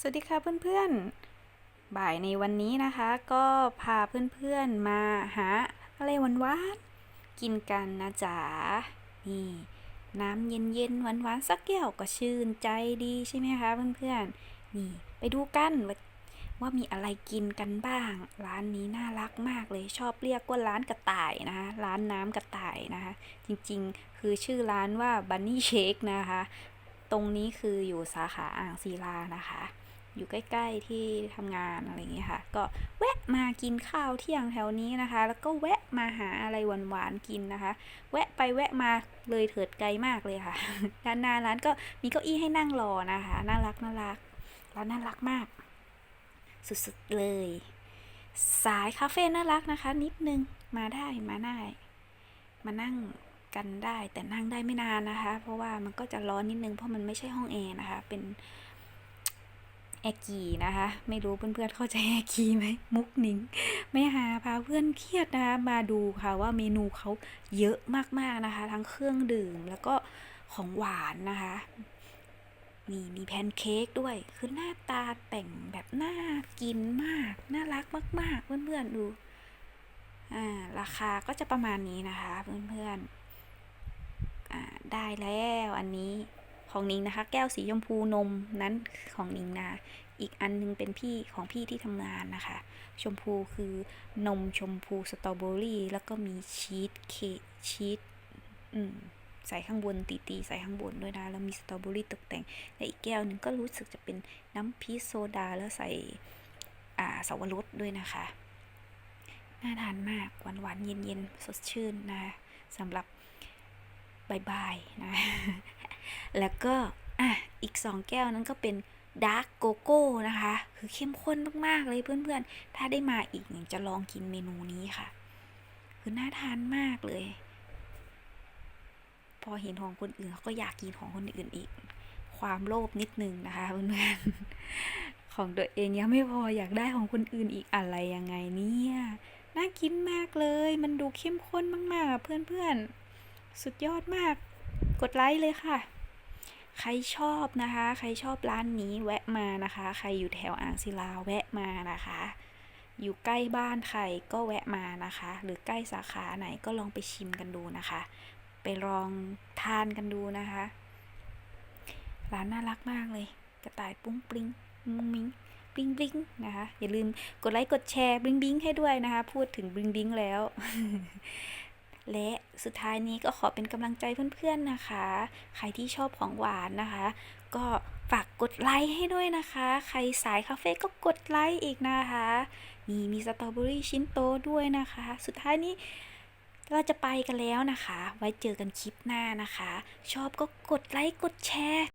สวัสดีค่ะเพื่อนๆ บ่ายในวันนี้นะคะ ก็พาเพื่อนๆมาหาอะไรหวานๆกินกันนะจ๊ะนี่น้ำเย็นๆหวานๆสักแก้วก็ชื่นใจดีใช่ไหมคะเพื่อนๆนี่ไปดูกันว่าว่ามีอะไรกินกันบ้าง ร้านนี้น่ารักมากเลยชอบเรียกว่าร้านกระต่ายนะคะร้านน้ำกระต่ายนะคะ จริงๆ คือชื่อร้านว่า Bunny Shake นะคะ ตรงนี้คืออยู่สาขาอ่างศิลานะคะ อยู่ใกล้ๆที่ทำงานอะไรอย่างเงี้ยค่ะ ก็แวะมากินข้าวเที่ยงแถวนี้นะคะ แล้วก็แวะมาหาอะไรหวานๆกินนะคะ แวะไปแวะมาเลยเถิดไกลมากเลยค่ะ ด้านหน้าร้านก็มีเก้าอี้ให้นั่งรอนะคะ น่ารักน่ารักร้านน่ารักมาก สุดๆเลย สายคาเฟ่น่ารักนะคะ นิดนึงมาได้มาได้ มานั่ง กันได้แต่นั่งได้ไม่นานนะคะ เพราะว่ามันก็จะร้อนนิดนึงเพราะมันไม่ใช่ห้องแอร์นะคะ เป็นแอร์กีนะคะ ไม่รู้เพื่อนๆเข้าใจแอร์กีไหมมุกนิงไม่หาพาเพื่อนเครียดนะคะมาดูค่ะว่าเมนูเขาเยอะมากๆนะคะ ทั้งเครื่องดื่มแล้วก็ของหวานนะคะนี่มีแพนเค้กด้วย คือหน้าตาแต่งแบบน่ากินมาก น่ารักมาก ๆ เพื่อนๆดู อ่า ราคาก็จะประมาณนี้นะคะ เพื่อนๆ ได้แล้วอันนี้ของนิงนะคะ แก้วสีชมพูนมนั้นของนิงนะ อีกอันนึงเป็นพี่ของพี่ที่ทำงานนะคะ ชมพูคือนมชมพูสตรอเบอรี่ แล้วก็มีชีสเคกชีสอืมใส่ข้างบนตีตีใส่ข้างบนด้วยนะ แล้วมีสตรอเบอรี่ตกแต่งและอีกแก้วหนึ่งก็รู้สึกจะเป็นน้ำพีชโซดาแล้วใส่อ่าสวรสด้วยนะคะ น่าทานมากหวานหวานเย็นเย็นสดชื่นนะสำหรับ บ่ายๆนะ แล้วก็อะอีกสองแก้วนั้นก็เป็นดาร์กโกโก้นะคะ คือเข้มข้นมากๆเลยเพื่อนๆ ถ้าได้มาอีกเนี่ยจะลองกินเมนูนี้ค่ะ คือน่าทานมากเลย พอเห็นของคนอื่นเขาก็อยากกินของคนอื่นอีก ความโลภนิดนึงนะคะเพื่อนๆ ของตัวเองยังไม่พออยากได้ของคนอื่นอีกอะไรยังไงเนี่ย น่ากินมากเลย มันดูเข้มข้นมากๆอะเพื่อนๆ สุดยอดมาก กดไลค์เลยค่ะ ใครชอบนะคะ ใครชอบร้านนี้แวะมานะคะ ใครอยู่แถวอ่างศิลาแวะมานะคะ อยู่ใกล้บ้านใครก็แวะมานะคะ หรือใกล้สาขาไหนก็ลองไปชิมกันดูนะคะ ไปลองทานกันดูนะคะ ร้านน่ารักมากเลย กระต่ายปุ้งปริงมุ้งมิ้งบลิงบลิงนะคะอย่าลืมกดไลค์กดแชร์บลิงบลิงให้ด้วยนะคะ พูดถึงบลิงบลิงแล้ว และสุดท้ายนี้ก็ขอเป็นกำลังใจเพื่อนๆนะคะ ใครที่ชอบของหวานนะคะ ก็ฝากกดไลค์ให้ด้วยนะคะ ใครสายคาเฟ่ก็กดไลค์อีกนะคะนี่มีสตรอเบอรี่ชิ้นโตด้วยนะคะ สุดท้ายนี้เราจะไปกันแล้วนะคะ ไว้เจอกันคลิปหน้านะคะ ชอบก็กดไลค์กดแชร์